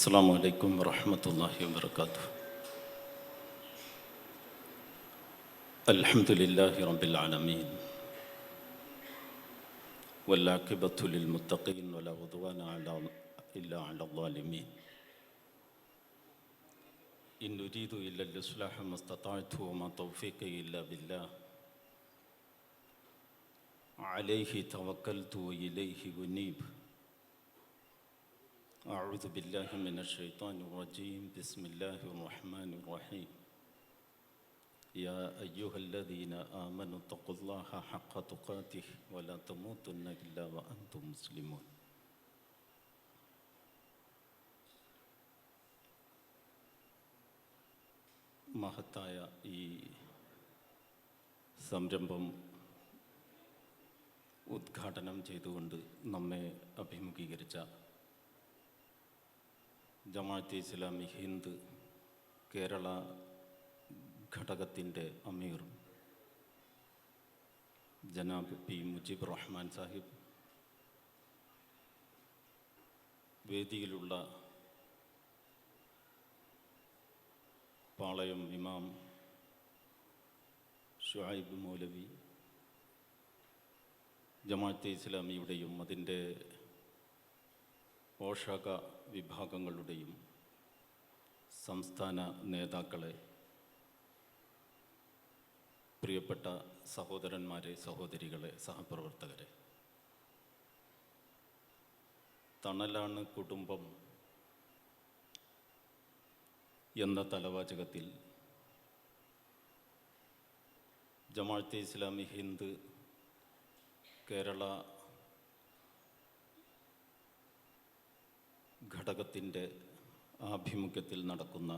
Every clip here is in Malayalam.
السلام عليكم ورحمة الله وبركاته. الحمد لله رب العالمين. والعاقبة للمتقين ولا عدوان على إلا على الظالمين. إن نريد إلا الإصلاح ما استطعت وما توفيقي إلا بالله. عليه توكلت وإليه أنيب. أعوذ بالله من الشيطان الرجيم بسم الله الرحمن الرحيم يا أيها الذين آمنوا اتقوا الله حق تقاته ولا تموتن إلا وأنتم مسلمون മഹത്തായ ഈ സംരംഭം ഉദ്ഘാടനം ചെയ്തുകൊണ്ട് നമ്മെ അഭിമുഖീകരിച്ച ജമാഅത്തെ ഇസ്ലാമി ഹിന്ദ് കേരള ഘടകത്തിന്റെ അമീർ ജനാബ് പി മുജീബ് റഹ്മാൻ സാഹിബ്. വേദിയിലുള്ള പാളയം ഇമാം ഷുഹൈബ് മൗലവി ജമാഅത്തെ ഇസ്ലാമിയുടെയും അതിന്റെ പോഷക വിഭാഗങ്ങളുടെയും സംസ്ഥാന നേതാക്കളെ പ്രിയപ്പെട്ട സഹോദരന്മാരെ സഹോദരികളെ സഹപ്രവർത്തകരെ. തണലാണ് കുടുംബം എന്ന തലവാചകത്തിൽ ജമാഅത്തെ ഇസ്ലാമി ഹിന്ദ് കേരള ഘടകത്തിന്റെ ആഭിമുഖ്യത്തിൽ നടക്കുന്ന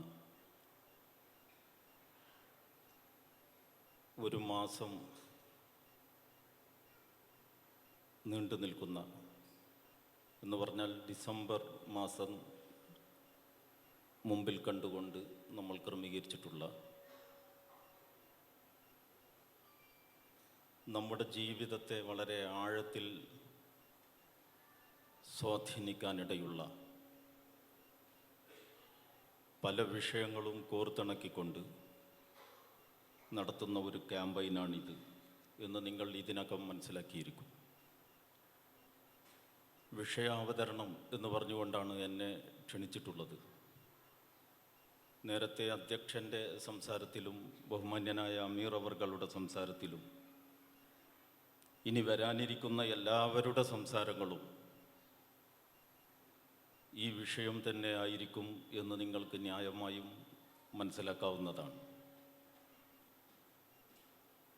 ഒരു മാസം നീണ്ടു നിൽക്കുന്ന എന്ന് പറഞ്ഞാൽ ഡിസംബർ മാസം മുമ്പിൽ കണ്ടുകൊണ്ട് നമ്മൾ ക്രമീകരിച്ചിട്ടുള്ള നമ്മുടെ ജീവിതത്തെ വളരെ ആഴത്തിൽ സ്വാധീനിക്കാനിടയുള്ള പല വിഷയങ്ങളും കോർത്തിണക്കിക്കൊണ്ട് നടത്തുന്ന ഒരു ക്യാമ്പയിനാണിത് എന്ന് നിങ്ങൾ ഇതിനകം മനസ്സിലാക്കിയിരിക്കും. വിഷയാവതരണം എന്ന് പറഞ്ഞുകൊണ്ടാണ് എന്നെ ക്ഷണിച്ചിട്ടുള്ളത്. നേരത്തെ അധ്യക്ഷന്റെ സംസാരത്തിലും ബഹുമാന്യനായ അമീർ അവർകളുടെ സംസാരത്തിലും ഇനി വരാനിരിക്കുന്ന എല്ലാവരുടെ സംസാരങ്ങളും ഈ വിഷയം തന്നെ ആയിരിക്കും എന്ന് നിങ്ങൾക്ക് ന്യായമായും മനസ്സിലാക്കാവുന്നതാണ്.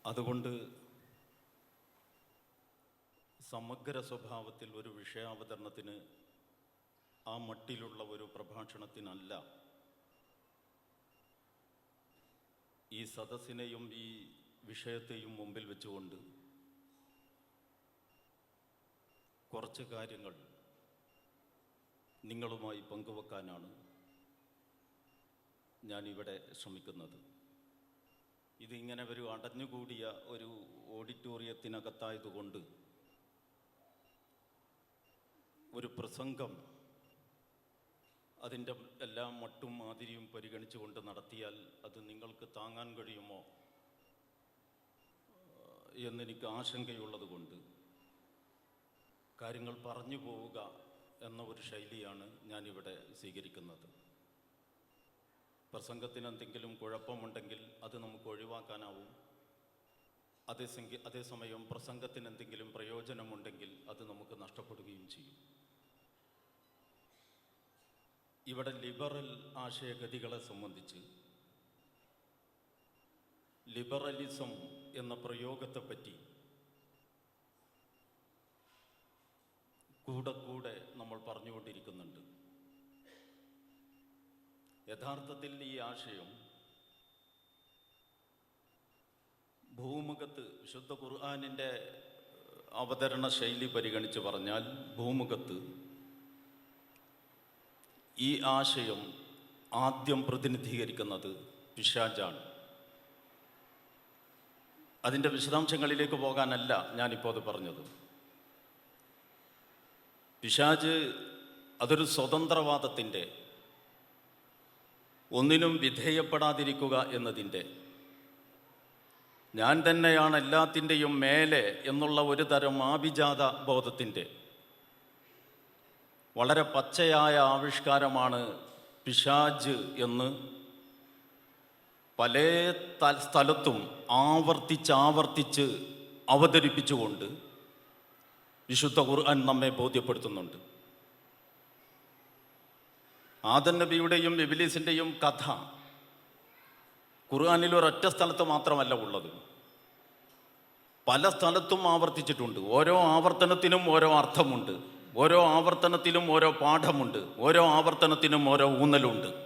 അതുകൊണ്ട് സമഗ്ര സ്വഭാവത്തിൽ ഒരു വിഷയാവതരണത്തിന് ആ മട്ടിലുള്ള ഒരു പ്രഭാഷണത്തിനല്ല ഈ സദസ്സിനെയും ഈ വിഷയത്തെയും മുമ്പിൽ വെച്ചുകൊണ്ട് കുറച്ച് കാര്യങ്ങൾ നിങ്ങളുമായി പങ്കുവെക്കാനാണ് ഞാനിവിടെ ശ്രമിക്കുന്നത്. ഇതിങ്ങനെ ഒരു അടഞ്ഞുകൂടിയ ഒരു ഓഡിറ്റോറിയത്തിനകത്തായതുകൊണ്ട് ഒരു പ്രസംഗം അതിന്റെ എല്ലാ മട്ടും മാതിരിയും പരിഗണിച്ചുകൊണ്ട് നടത്തിയാൽ അത് നിങ്ങൾക്ക് താങ്ങാൻ കഴിയുമോ? എന്നെനിക്ക് ആശങ്കയുള്ളത് കൊണ്ട് കാര്യങ്ങൾ പറഞ്ഞു പോവുക. എന്ന ഒരു ശൈലിയാണ് ഞാനിവിടെ സ്വീകരിക്കുന്നത്. പ്രസംഗത്തിന് എന്തെങ്കിലും കുഴപ്പമുണ്ടെങ്കിൽ അത് നമുക്ക് ഒഴിവാക്കാനാവും. അതേ അതേസമയം പ്രസംഗത്തിന് എന്തെങ്കിലും പ്രയോജനമുണ്ടെങ്കിൽ അത് നമുക്ക് നഷ്ടപ്പെടുകയും ചെയ്യും. ഇവിടെ ലിബറൽ ആശയഗതികളെ സംബന്ധിച്ച് ലിബറലിസം എന്ന പ്രയോഗത്തെപ്പറ്റി കൂടെ കൂടെ പറഞ്ഞുകൊണ്ടിരിക്കുന്നുണ്ട്. യഥാർത്ഥത്തിൽ ഈ ആശയം ഭൂമുഖത്ത് വിശുദ്ധ ഖുർആാനിന്റെ അവതരണ ശൈലി പരിഗണിച്ച് പറഞ്ഞാൽ ഭൂമുഖത്ത് ഈ ആശയം ആദ്യം പ്രതിനിധീകരിക്കുന്നത് പിശാജാണ് അതിന്റെ വിശദാംശങ്ങളിലേക്ക് പോകാനല്ല ഞാനിപ്പോൾ അത് പറഞ്ഞത്. പിശാജ് അതൊരു സ്വതന്ത്രവാദത്തിന്റെ ഒന്നിനും വിധേയപ്പെടാതിരിക്കുക എന്നതിന്റെ. ഞാൻ തന്നെയാണ് എല്ലാത്തിന്റെയും മേലെ എന്നുള്ള ഒരു തരം ആഭിജാത ബോധത്തിന്റെ. വളരെ പച്ചയായ ആവിഷ്കാരമാണ് പിശാജ് എന്ന് പല സ്ഥലത്തും ആവർത്തിച്ച് ആവർത്തിച്ച് അവതരിപ്പിച്ചുകൊണ്ട് വിശുദ്ധ ഖുർആൻ നമ്മെ ബോധ്യപ്പെടുത്തുന്നുണ്ട്. ആദൻ നബിയുടെയും ഇബിലീസിന്റെയും കഥ ഖുർആനിൽ ഒരൊറ്റ സ്ഥലത്ത് മാത്രമല്ല ഉള്ളത്. പല സ്ഥലത്തും ആവർത്തിച്ചിട്ടുണ്ട്. ഓരോ ആവർത്തനത്തിനും ഓരോ അർത്ഥമുണ്ട്. ഓരോ ആവർത്തനത്തിലും ഓരോ പാഠമുണ്ട്. ഓരോ ആവർത്തനത്തിനും ഓരോ ഊന്നലുണ്ട്.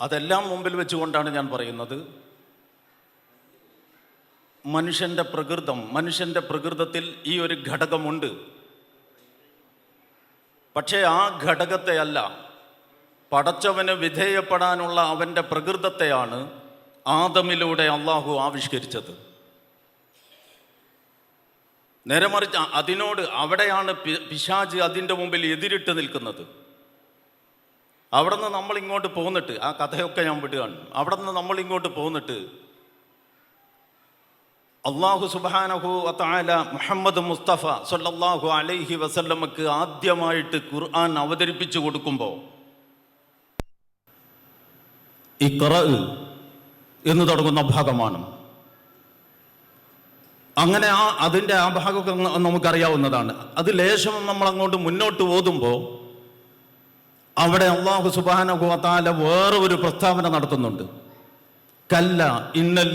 അതെല്ലാം മുമ്പിൽ വെച്ചുകൊണ്ടാണ് ഞാൻ പറയുന്നത്. മനുഷ്യന്റെ പ്രകൃതം മനുഷ്യന്റെ പ്രകൃതത്തിൽ ഈ ഒരു ഘടകമുണ്ട്. പക്ഷേ ആ ഘടകത്തെ അല്ല പടച്ചവന് വിധേയപ്പെടാനുള്ള അവന്റെ പ്രകൃതത്തെയാണ് ആദമിലൂടെ അള്ളാഹു ആവിഷ്കരിച്ചത്. നേരെ മറിച്ച് അതിനോട് അവിടെയാണ് പിശാജ് അതിന്റെ മുമ്പിൽ എതിരിട്ട് നിൽക്കുന്നത്. അവിടെ നിന്ന് നമ്മൾ ഇങ്ങോട്ട് പോന്നിട്ട് ആ കഥയൊക്കെ ഞാൻ വിടുകയാണ്. അവിടെ നിന്ന് നമ്മൾ ഇങ്ങോട്ട് പോന്നിട്ട് അള്ളാഹു സുബാനഹു അത്താല മുഹമ്മദ് മുസ്തഫ സല്ലല്ലാഹു അലൈഹി വസല്ലമക്ക് ആദ്യമായിട്ട് ഖുർആൻ അവതരിപ്പിച്ചു കൊടുക്കുമ്പോൾ ഇഖ്റ എന്ന് തുടങ്ങുന്ന ഭാഗമാണ്. അങ്ങനെ ആ അതിന്റെ ആ ഭാഗമൊക്കെ നമുക്കറിയാവുന്നതാണ്. അത് ലേശം നമ്മൾ അങ്ങോട്ട് മുന്നോട്ട് ഓതുമ്പോൾ അവിടെ അള്ളാഹു സുബാനഹു അത്താല വേറെ ഒരു പ്രസ്താവന നടത്തുന്നുണ്ട്. കല്ല ഇന്നൽ.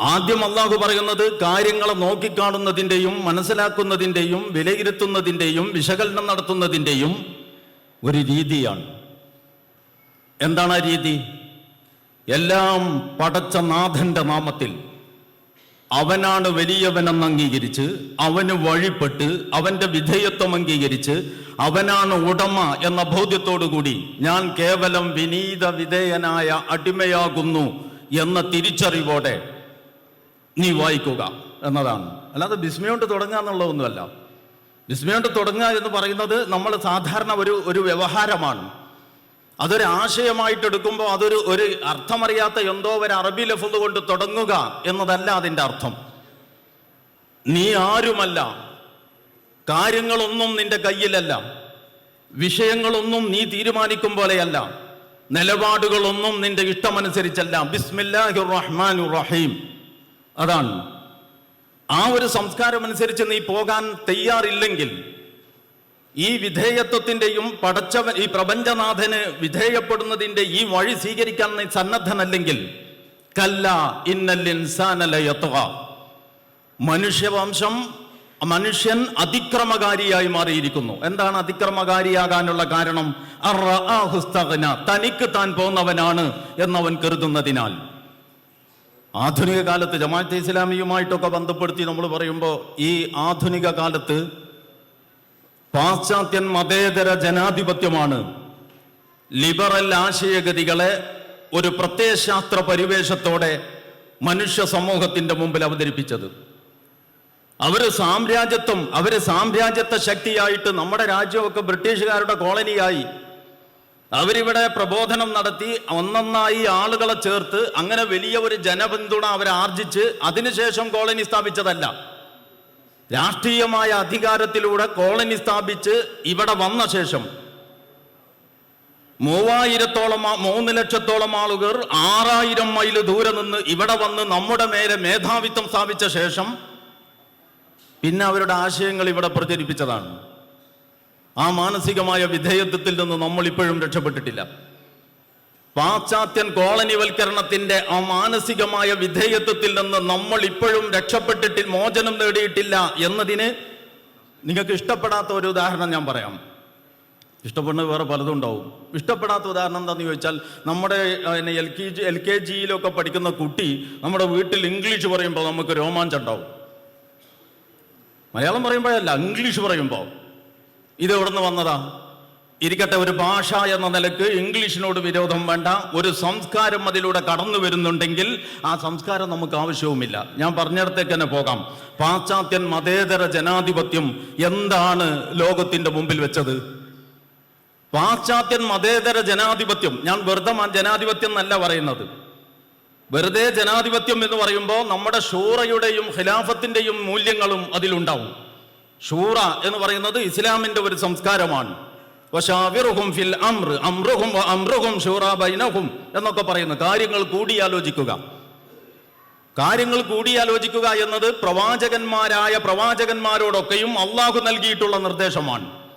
ആദ്യം അള്ളാഹു പറയുന്നത് കാര്യങ്ങളെ നോക്കിക്കാണുന്നതിന്റെയും മനസ്സിലാക്കുന്നതിന്റെയും വിലയിരുത്തുന്നതിന്റെയും വിശകലനം നടത്തുന്നതിന്റെയും ഒരു രീതിയാണ്. എന്താണ് ആ രീതി? എല്ലാം പടച്ച നാഥന്റെ നാമത്തിൽ. അവനാണ് വലിയവനെന്ന് അംഗീകരിച്ച് അവന് വഴിപ്പെട്ട് അവന്റെ വിധേയത്വം അംഗീകരിച്ച് അവനാണ് ഉടമ എന്ന ബോധ്യത്തോടുകൂടി ഞാൻ കേവലം വിനീത വിധേയനായ അടിമയാകുന്നു എന്ന തിരിച്ചറിവോടെ നീ വായിക്കുക എന്നതാണ്. അല്ലാതെ ബിസ്മയോണ്ട് തുടങ്ങുക എന്നുള്ളതൊന്നുമല്ല. ബിസ്മയോണ്ട് തുടങ്ങുക എന്ന് പറയുന്നത് നമ്മൾ സാധാരണ ഒരു ഒരു വ്യവഹാരമാണ്. അതൊരു ആശയമായിട്ട് എടുക്കുമ്പോൾ അതൊരു ഒരു അർത്ഥമറിയാത്ത എന്തോ ഒരു അറബി ലഫ്ദ് കൊണ്ട് തുടങ്ങുക എന്നതല്ല അതിന്റെ അർത്ഥം. നീ ആരുമല്ല. കാര്യങ്ങളൊന്നും നിന്റെ കയ്യിലല്ല. വിഷയങ്ങളൊന്നും നീ തീരുമാനിക്കും പോലെയല്ല. നിലപാടുകളൊന്നും നിന്റെ ഇഷ്ടമനുസരിച്ചല്ല. ബിസ്മില്ലാഹിർ റഹ്മാനുർ റഹീം അതാണ്. ആ ഒരു സംസ്കാരം അനുസരിച്ച് നീ പോകാൻ തയ്യാറില്ലെങ്കിൽ ഈ വിധേയത്വത്തിന്റെയും പടച്ചവൻ ഈ പ്രപഞ്ചനാഥന് വിധേയപ്പെടുന്നതിന്റെ ഈ വഴി സ്വീകരിക്കാൻ സന്നദ്ധനല്ലെങ്കിൽ കല്ല ഇന്നൽ ഇൻസാനല യത്വ മനുഷ്യവംശം മനുഷ്യൻ അതിക്രമകാരിയായി മാറിയിരിക്കുന്നു. എന്താണ് അതിക്രമകാരിയാകാനുള്ള കാരണം. തനിക്ക് താൻ പോന്നവനാണ് എന്നവൻ കരുതുന്നതിനാൽ. ആധുനിക കാലത്ത് ജമാഅത്തെ ഇസ്ലാമിയുമായിട്ടൊക്കെ ബന്ധപ്പെടുത്തി നമ്മൾ പറയുമ്പോൾ ഈ ആധുനിക കാലത്ത് പാശ്ചാത്യൻ മതേതര ജനാധിപത്യമാണ്. ലിബറൽ ആശയഗതികളെ ഒരു പ്രത്യയശാസ്ത്ര പരിവേഷത്തോടെ മനുഷ്യ സമൂഹത്തിന്റെ മുമ്പിൽ അവതരിപ്പിച്ചത്. അവർ സാമ്രാജ്യത്വം അവർ സാമ്രാജ്യത്വ ശക്തിയായിട്ട് നമ്മുടെ രാജ്യമൊക്കെ ബ്രിട്ടീഷുകാരുടെ കോളനിയായി. അവരിവിടെ പ്രബോധനം നടത്തി ഒന്നൊന്നായി ആളുകളെ ചേർത്ത് അങ്ങനെ വലിയ ഒരു ജനപിന്തുണ അവരാർജിച്ച് അതിനുശേഷം കോളനി സ്ഥാപിച്ചതല്ല. രാഷ്ട്രീയമായ അധികാരത്തിലൂടെ കോളനി സ്ഥാപിച്ച് ഇവിടെ വന്ന ശേഷം മൂവായിരത്തോളം മൂന്ന് ലക്ഷത്തോളം ആളുകൾ ആറായിരം മൈൽ ദൂരെ നിന്ന് ഇവിടെ വന്ന് നമ്മുടെ നേരെ മേധാവിത്വം സ്ഥാപിച്ച ശേഷം പിന്നെ അവരുടെ ആശയങ്ങൾ ഇവിടെ പ്രചരിപ്പിച്ചതാണ്. ആ മാനസികമായ വിധേയത്വത്തിൽ നിന്ന് നമ്മൾ ഇപ്പോഴും രക്ഷപ്പെട്ടിട്ടില്ല. പാശ്ചാത്യൻ കോളനിവൽക്കരണത്തിന്റെ ആ മാനസികമായ വിധേയത്വത്തിൽ നിന്ന് നമ്മൾ ഇപ്പോഴും രക്ഷപ്പെട്ടിട്ട് മോചനം നേടിയിട്ടില്ല എന്നതിന് നിങ്ങൾക്ക് ഇഷ്ടപ്പെടാത്ത ഒരു ഉദാഹരണം ഞാൻ പറയാം. ഇഷ്ടപ്പെടുന്നത് വേറെ പലതും ഉണ്ടാവും. ഇഷ്ടപ്പെടാത്ത ഉദാഹരണം എന്താണെന്ന് ചോദിച്ചാൽ നമ്മുടെ L K G L K ജിയിലൊക്കെ പഠിക്കുന്ന കുട്ടി നമ്മുടെ വീട്ടിൽ ഇംഗ്ലീഷ് പറയുമ്പോൾ നമുക്ക് രോമാഞ്ചം ഉണ്ടാവും. മലയാളം പറയുമ്പോഴല്ല ഇംഗ്ലീഷ് പറയുമ്പോൾ ഇത് എവിടെ നിന്ന് വന്നതാ? ഇരിക്കട്ടെ ഒരു ഭാഷ എന്ന നിലയ്ക്ക് ഇംഗ്ലീഷിനോട് വിരോധം വേണ്ട. ഒരു സംസ്കാരം അതിലൂടെ കടന്നു വരുന്നുണ്ടെങ്കിൽ ആ സംസ്കാരം നമുക്ക് ആവശ്യവുമില്ല. ഞാൻ പറഞ്ഞിടത്തേക്ക് തന്നെ പോകാം. പാശ്ചാത്യൻ മതേതര ജനാധിപത്യം എന്താണ് ലോകത്തിന്റെ മുമ്പിൽ വെച്ചത്? പാശ്ചാത്യൻ മതേതര ജനാധിപത്യം ഞാൻ വെറുതെ ജനാധിപത്യം എന്നല്ല പറയുന്നത്. വെറുതെ ജനാധിപത്യം എന്ന് പറയുമ്പോൾ നമ്മുടെ ഷൂറയുടെയും ഖിലാഫത്തിന്റെയും മൂല്യങ്ങളും അതിലുണ്ടാവും. ഷൂറ എന്ന് പറയുന്നത് ഇസ്ലാമിന്റെ ഒരു സംസ്കാരമാണ്. ഫിൽ അമ്ര അമ്രുഹും അമ്രുഹും ഷൂറ ബൈനഹും എന്നൊക്കെ പറയുന്നു. കാര്യങ്ങൾ കൂടിയാലോചിക്കുക. കാര്യങ്ങൾ കൂടിയാലോചിക്കുക എന്നത് പ്രവാചകന്മാരായ പ്രവാചകന്മാരോടൊക്കെയും അള്ളാഹു നൽകിയിട്ടുള്ള നിർദ്ദേശമാണ്.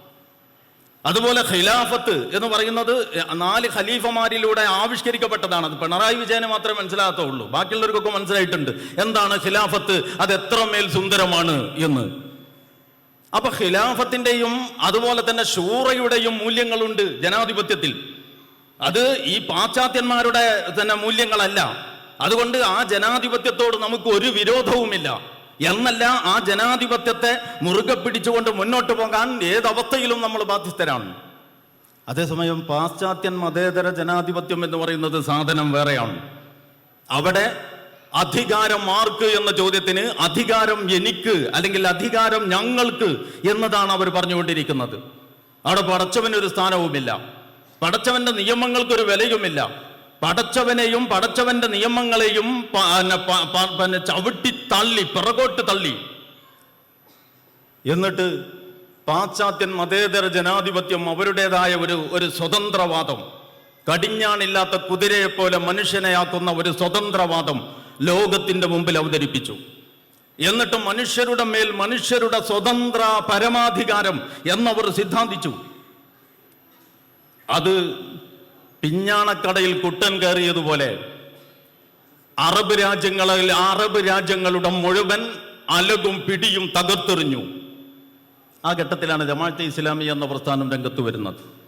അതുപോലെ ഖിലാഫത്ത് എന്ന് പറയുന്നത് നാല് ഖലീഫമാരിലൂടെ ആവിഷ്കരിക്കപ്പെട്ടതാണ്. അത് പിണറായി വിജയനെ മാത്രമേ മനസ്സിലാകത്തുള്ളൂ. ബാക്കിയുള്ളവർക്കൊക്കെ മനസ്സിലായിട്ടുണ്ട്. എന്താണ് ഖിലാഫത്ത്? അത് എത്രമേൽ സുന്ദരമാണ് എന്ന്. അപ്പൊ ഖിലാഫത്തിന്റെയും അതുപോലെ തന്നെ ഷൂറയുടെയും മൂല്യങ്ങളുണ്ട് ജനാധിപത്യത്തിൽ. അത് ഈ പാശ്ചാത്യന്മാരുടെ തന്നെ മൂല്യങ്ങളല്ല. അതുകൊണ്ട് ആ ജനാധിപത്യത്തോട് നമുക്ക് ഒരു വിരോധവുമില്ല. എന്നല്ല ആ ജനാധിപത്യത്തെ മുറുകെ പിടിച്ചുകൊണ്ട് മുന്നോട്ട് പോകാൻ ഏതവസ്ഥയിലും നമ്മൾ ബാധ്യസ്ഥരാണ്. അതേസമയം പാശ്ചാത്യൻ മതേതര ജനാധിപത്യം എന്ന് പറയുന്നത് സാധനം വേറെയാണ്. അവിടെ അധികാരം ആർക്ക് എന്ന ചോദ്യത്തിന് അധികാരം എനിക്ക് അല്ലെങ്കിൽ അധികാരം ഞങ്ങൾക്ക് എന്നതാണ് അവർ പറഞ്ഞുകൊണ്ടിരിക്കുന്നത്. അവിടെ പടച്ചവന് ഒരു സ്ഥാനവുമില്ല. പടച്ചവന്റെ നിയമങ്ങൾക്കൊരു വിലയുമില്ല. പടച്ചവനെയും പടച്ചവന്റെ നിയമങ്ങളെയും പിന്നെ ചവിട്ടി തള്ളി പിറകോട്ട് തള്ളി. എന്നിട്ട് പാശ്ചാത്യൻ മതേതര ജനാധിപത്യം അവരുടേതായ ഒരു ഒരു സ്വതന്ത്രവാദം. കടിഞ്ഞാണില്ലാത്ത കുതിരയെപ്പോലെ മനുഷ്യനെയാക്കുന്ന ഒരു സ്വതന്ത്രവാദം. ലോകത്തിന്റെ മുമ്പിൽ അവതരിപ്പിച്ചു. എന്നിട്ട് മനുഷ്യരുടെ മേൽ മനുഷ്യരുടെ സ്വതന്ത്ര പരമാധികാരം എന്നവർ സിദ്ധാന്തിച്ചു. അത് പിഞ്ഞാണക്കടയിൽ കുട്ടൻ കയറിയതുപോലെ അറബ് രാജ്യങ്ങളിൽ അറബ് രാജ്യങ്ങളുടെ മുഴുവൻ അലകും പിടിയും തകർത്തെറിഞ്ഞു. ആ ഘട്ടത്തിലാണ് ജമാഅത്തെ ഇസ്ലാമി എന്ന പ്രസ്ഥാനം രംഗത്ത് വരുന്നത്.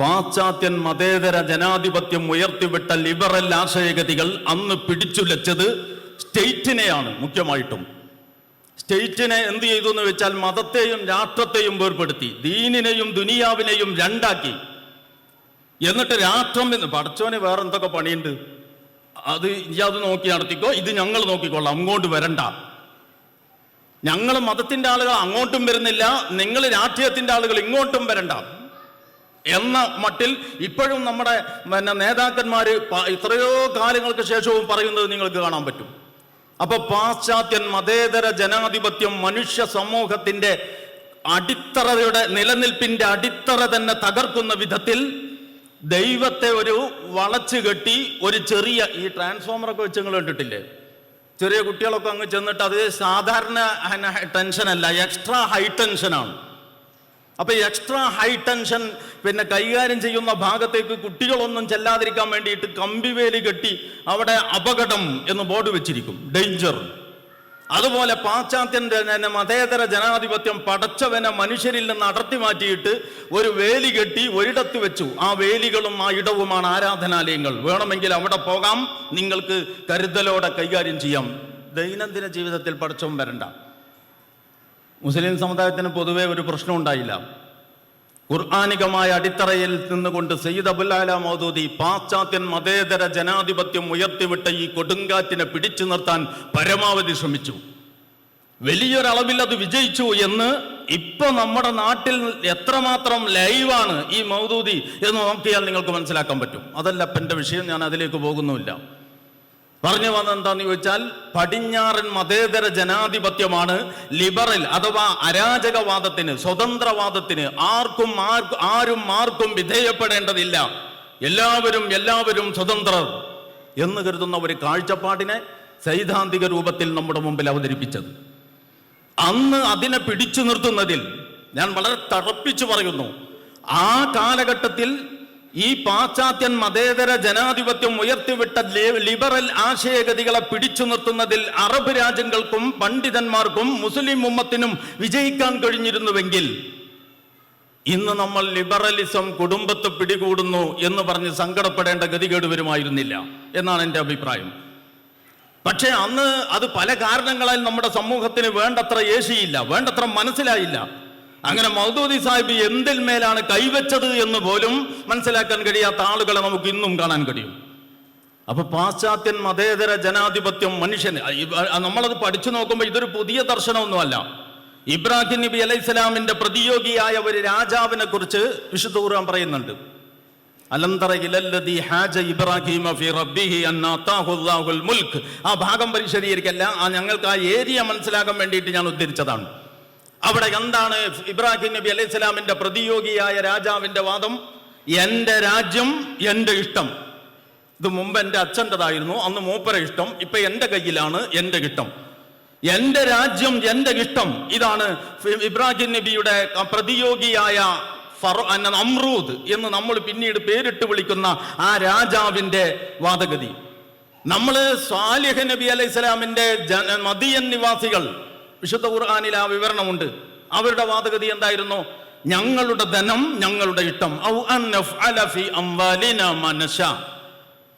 പാശ്ചാത്യൻ മതേതര ജനാധിപത്യം ഉയർത്തിവിട്ട ലിബറൽ ആശയഗതികൾ അന്ന് പിടിച്ചുലച്ചത് സ്റ്റേറ്റിനെയാണ് മുഖ്യമായിട്ടും. സ്റ്റേറ്റിനെ എന്ത് ചെയ്തു എന്ന് വെച്ചാൽ മതത്തെയും രാഷ്ട്രത്തെയും വേർപെടുത്തി ദീനിനെയും ദുനിയാവിനെയും രണ്ടാക്കി. എന്നിട്ട് രാഷ്ട്രം എന്ന് പഠിച്ചവന് വേറെ എന്തൊക്കെ പണിയുണ്ട്? അത് ഇനി അത് നോക്കി നടത്തിക്കോ ഇത് ഞങ്ങൾ നോക്കിക്കൊള്ളാം അങ്ങോട്ട് വരണ്ട. ഞങ്ങൾ മതത്തിന്റെ ആളുകൾ അങ്ങോട്ടും വരുന്നില്ല നിങ്ങൾ രാഷ്ട്രീയത്തിന്റെ ആളുകൾ ഇങ്ങോട്ടും വരണ്ട. എന്ന മട്ടിൽ ഇപ്പോഴും നമ്മുടെ പിന്നെ നേതാക്കന്മാർ ഇത്രയോ കാലങ്ങൾക്ക് ശേഷവും പറയുന്നത് നിങ്ങൾക്ക് കാണാൻ പറ്റും. അപ്പൊ പാശ്ചാത്യൻ മതേതര ജനാധിപത്യം മനുഷ്യ സമൂഹത്തിന്റെ അടിത്തറയുടെ നിലനിൽപ്പിന്റെ അടിത്തറ തന്നെ തകർക്കുന്ന വിധത്തിൽ ദൈവത്തെ ഒരു വളച്ചു കെട്ടി ഒരു ചെറിയ ഈ ട്രാൻസ്ഫോമറൊക്കെ വെച്ച് നിങ്ങൾ കണ്ടിട്ടില്ലേ? ചെറിയ കുട്ടികളൊക്കെ അങ്ങ് ചെന്നിട്ട് അത് സാധാരണ ടെൻഷൻ അല്ല എക്സ്ട്രാ ഹൈ ടെൻഷനാണ്. അപ്പൊ ഈ എക്സ്ട്രാ ഹൈ ടെൻഷൻ പിന്നെ കൈകാര്യം ചെയ്യുന്ന ഭാഗത്തേക്ക് കുട്ടികളൊന്നും ചെല്ലാതിരിക്കാൻ വേണ്ടിയിട്ട് കമ്പിവേലി കെട്ടി അവിടെ അപകടം എന്ന് ബോർഡ് വെച്ചിരിക്കും. ഡേഞ്ചർ അതുപോലെ പാശ്ചാത്യൻ മതേതര ജനാധിപത്യം പടച്ചവനെ മനുഷ്യരിൽ നിന്ന് അടർത്തി മാറ്റിയിട്ട് ഒരു വേലി കെട്ടി ഒരിടത്ത് വെച്ചു. ആ വേലികളും ആ ഇടവുമാണ് ആരാധനാലയങ്ങൾ. വേണമെങ്കിൽ അവിടെ പോകാം. നിങ്ങൾക്ക് കരുതലോടെ കൈകാര്യം ചെയ്യാം. ദൈനംദിന ജീവിതത്തിൽ പടച്ചവൻ വരണ്ട. മുസ്ലിം സമുദായത്തിന് പൊതുവെ ഒരു പ്രശ്നം ഉണ്ടായില്ല. ഖുർആാനികമായ അടിത്തറയിൽ നിന്നുകൊണ്ട് സയ്യിദ് അബുല്ലാല മൗദൂദി പാശ്ചാത്യൻ മതേതര ജനാധിപത്യം ഉയർത്തിവിട്ട ഈ കൊടുങ്കാറ്റിനെ പിടിച്ചു നിർത്താൻ പരമാവധി ശ്രമിച്ചു. വലിയൊരളവിൽ അത് വിജയിച്ചു എന്ന് ഇപ്പൊ നമ്മുടെ നാട്ടിൽ എത്രമാത്രം ലൈവാണ് ഈ മൗദൂദി എന്ന് നോക്കിയാൽ നിങ്ങൾക്ക് മനസ്സിലാക്കാൻ പറ്റും. അതല്ല എന്റെ വിഷയം ഞാൻ അതിലേക്ക് പോകുന്നുമില്ല. പറഞ്ഞു വന്നത് എന്താന്ന് ചോദിച്ചാൽ പടിഞ്ഞാറൻ മതേതര ജനാധിപത്യമാണ് ലിബറൽ അഥവാ അരാജകവാദത്തിന് സ്വതന്ത്രവാദത്തിന് ആർക്കും ആരും ആർക്കും വിധേയപ്പെടേണ്ടതില്ല. എല്ലാവരും എല്ലാവരും സ്വതന്ത്രർ എന്ന് കരുതുന്ന ഒരു കാഴ്ചപ്പാടിനെ സൈദ്ധാന്തിക രൂപത്തിൽ നമ്മുടെ മുമ്പിൽ അവതരിപ്പിച്ചത്. അന്ന് അതിനെ പിടിച്ചു നിർത്തുന്നതിൽ ഞാൻ വളരെ തറപ്പിച്ചു പറയുന്നു. ആ കാലഘട്ടത്തിൽ ഈ പാശ്ചാത്യൻ മതേതര ജനാധിപത്യം ഉയർത്തിവിട്ട ലിബറൽ ആശയഗതികളെ പിടിച്ചു നിർത്തുന്നതിൽ അറബ് രാജ്യങ്ങൾക്കും പണ്ഡിതന്മാർക്കും മുസ്ലിം ഉമ്മത്തിനും വിജയിക്കാൻ കഴിഞ്ഞിരുന്നുവെങ്കിൽ ഇന്ന് നമ്മൾ ലിബറലിസം കുടുംബത്തെ പിടികൂടുന്നു എന്ന് പറഞ്ഞ് സങ്കടപ്പെടേണ്ട ഗതികേട് വരുമായിരുന്നില്ല എന്നാണ് എന്റെ അഭിപ്രായം. പക്ഷേ അന്ന് അത് പല കാരണങ്ങളാൽ നമ്മുടെ സമൂഹത്തിന് വേണ്ടത്ര ഏശിയില്ല വേണ്ടത്ര മനസ്സിലായില്ല. അങ്ങനെ മൗദൂദി സാഹിബ് എന്തിൽ മേലാണ് കൈവച്ചത് എന്ന് പോലും മനസ്സിലാക്കാൻ കഴിയാത്ത ആളുകളെ നമുക്ക് ഇന്നും കാണാൻ കഴിയും. അപ്പൊ പാശ്ചാത്യൻ മതേതര ജനാധിപത്യം മനുഷ്യന് നമ്മളത് പഠിച്ചു നോക്കുമ്പോൾ ഇതൊരു പുതിയ ദർശനമൊന്നുമല്ല. ഇബ്രാഹിം നബി അലൈഹി സ്വലാമിന്റെ പ്രതിയോഗിയായ ഒരു രാജാവിനെ കുറിച്ച് വിശുദ്ധ ഖുർആൻ പറയുന്നുണ്ട്. ഹാജ ഫി റബ്ബിഹി മുൽക്ക് ആ ഭാഗം പരിശോധിക്കല്ല ആ ഞങ്ങൾക്ക് ആ ഏരിയ മനസ്സിലാക്കാൻ വേണ്ടിയിട്ട് ഞാൻ ഉദ്ധരിച്ചതാണ്. അവിടെ എന്താണ് ഇബ്രാഹിം നബി അലൈഹി സ്വലാമിന്റെ പ്രതിയോഗിയായ രാജാവിന്റെ വാദം? എന്റെ രാജ്യം എന്റെ ഇഷ്ടം. ഇത് മുമ്പ് എന്റെ അച്ഛന്റെതായിരുന്നു അന്ന് മൂപ്പര ഇഷ്ടം ഇപ്പൊ എന്റെ കയ്യിലാണ് എന്റെ ഇഷ്ടം. എന്റെ രാജ്യം എന്റെ ഇഷ്ടം. ഇതാണ് ഇബ്രാഹിം നബിയുടെ പ്രതിയോഗിയായ അമ്രൂദ് എന്ന് നമ്മൾ പിന്നീട് പേരിട്ട് വിളിക്കുന്ന ആ രാജാവിന്റെ വാദഗതി. നമ്മൾ സ്വാലിഹ് നബി അലൈഹി സ്വലാമിന്റെ മദിയൻ നിവാസികൾ വിശുദ്ധ ഖുർആാനിൽ ആ വിവരണമുണ്ട്. അവരുടെ വാദഗതി എന്തായിരുന്നു? ഞങ്ങളുടെ ധനം ഞങ്ങളുടെ ഇഷ്ടം.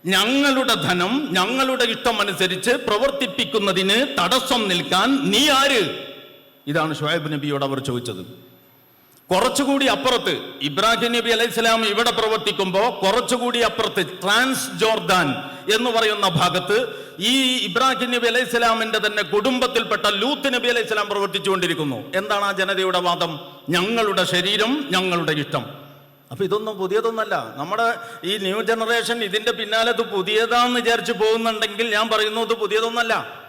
ഞങ്ങളുടെ ധനം ഞങ്ങളുടെ ഇഷ്ടം അനുസരിച്ച് പ്രവർത്തിപ്പിക്കുന്നതിന് തടസ്സം നിൽക്കാൻ നീ ആര്? ഇതാണ് ഷുഹൈബ് നബിയോട് അവർ ചോദിച്ചത്. കുറച്ചുകൂടി അപ്പുറത്ത് ഇബ്രാഹിം നബി അലൈഹി സ്വലാം ഇവിടെ പ്രവർത്തിക്കുമ്പോൾ കുറച്ചുകൂടി അപ്പുറത്ത് ട്രാൻസ് ജോർദാൻ എന്ന് പറയുന്ന ഭാഗത്ത് ഈ ഇബ്രാഹിം നബി അലൈഹി സ്വലാമിന്റെ തന്നെ കുടുംബത്തിൽപ്പെട്ട ലൂത്ത് നബി അലൈഹി സ്വലാം പ്രവർത്തിച്ചുകൊണ്ടിരിക്കുന്നു. എന്താണ് ആ ജനതയുടെ വാദം? ഞങ്ങളുടെ ശരീരം ഞങ്ങളുടെ ഇഷ്ടം. അപ്പൊ ഇതൊന്നും പുതിയതൊന്നല്ല. നമ്മുടെ ഈ ന്യൂ ജനറേഷൻ ഇതിന്റെ പിന്നാലെ ഇത് പുതിയതാന്ന് വിചാരിച്ചു പോകുന്നുണ്ടെങ്കിൽ ഞാൻ പറയുന്നു ഇത് പുതിയതൊന്നല്ല.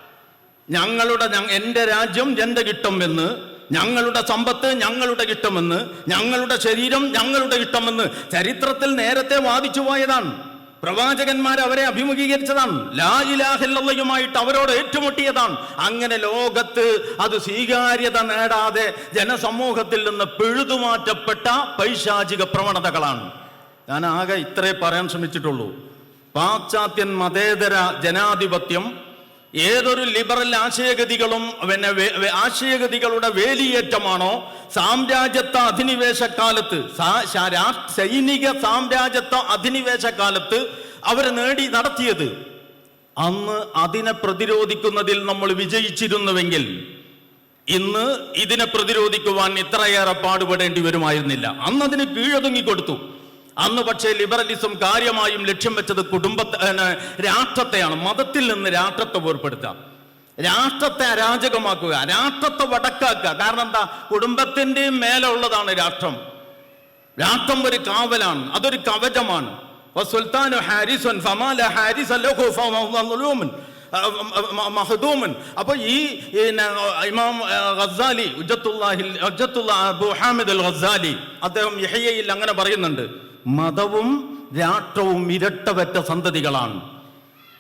ഞങ്ങളുടെ എന്റെ രാജ്യം എന്റെ കിട്ടം എന്ന് ഞങ്ങളുടെ സമ്പത്ത് ഞങ്ങളുടെ കിട്ടമെന്ന് ഞങ്ങളുടെ ശരീരം ഞങ്ങളുടെ കിട്ടമെന്ന് ചരിത്രത്തിൽ നേരത്തെ വാദിച്ചു പോയതാണ്. പ്രവാചകന്മാർ അവരെ അഭിമുഖീകരിച്ചതാണ്. ലാ ഇലാഹില്ലയുമായിട്ട് അവരോട് ഏറ്റുമുട്ടിയതാണ്. അങ്ങനെ ലോകത്ത് അത് സ്വീകാര്യത നേടാതെ ജനസമൂഹത്തിൽ നിന്ന് പിഴുതുമാറ്റപ്പെട്ട പൈശാചിക പ്രവണതകളാണ്. ഞാൻ ആകെ ഇത്രേ പറയാൻ ശ്രമിച്ചിട്ടുള്ളൂ. പാശ്ചാത്യൻ മതേതര ജനാധിപത്യം ഏതൊരു ലിബറൽ ആശയഗതികളും പിന്നെ ആശയഗതികളുടെ വേലിയേറ്റമാണോ സാമ്രാജ്യത്വ അധിനിവേശ കാലത്ത് സൈനിക സാമ്രാജ്യത്വ അധിനിവേശ കാലത്ത് അവർ നേടി നടത്തിയത്. അന്ന് അതിനെ പ്രതിരോധിക്കുന്നതിൽ നമ്മൾ വിജയിച്ചിരുന്നുവെങ്കിൽ ഇന്ന് ഇതിനെ പ്രതിരോധിക്കുവാൻ ഇത്രയേറെ പാടുപെടേണ്ടി വരുമായിരുന്നില്ല. അന്ന് അതിന് കീഴൊതുങ്ങി കൊടുത്തു. അന്ന് പക്ഷേ ലിബറലിസം കാര്യമായും ലക്ഷ്യം വെച്ചത് കുടുംബത്തെ രാഷ്ട്രത്തെയാണ്. മതത്തിൽ നിന്ന് രാഷ്ട്രത്തെ വേർപ്പെടുത്തുക. രാഷ്ട്രത്തെ അരാജകമാക്കുക രാഷ്ട്രത്തെ വടക്കാക്കുക. കാരണം എന്താ? കുടുംബത്തിന്റെയും മേലുള്ളതാണ് രാഷ്ട്രം. രാഷ്ട്രം ഒരു കാവലാണ് അതൊരു കവചമാണ്. ഹാരിസുൻ ഫമാല ഹാരിസ മഹദൂമൻ. അപ്പൊ ഈ ഇമാം ഗസാലി അബു ഹാമിദ് അൽ ഗസാലി അദ്ദേഹം അങ്ങനെ പറയുന്നുണ്ട്. മതവും രാഷ്ട്രവും ഇരട്ടവറ്റ സന്തതികളാണ്.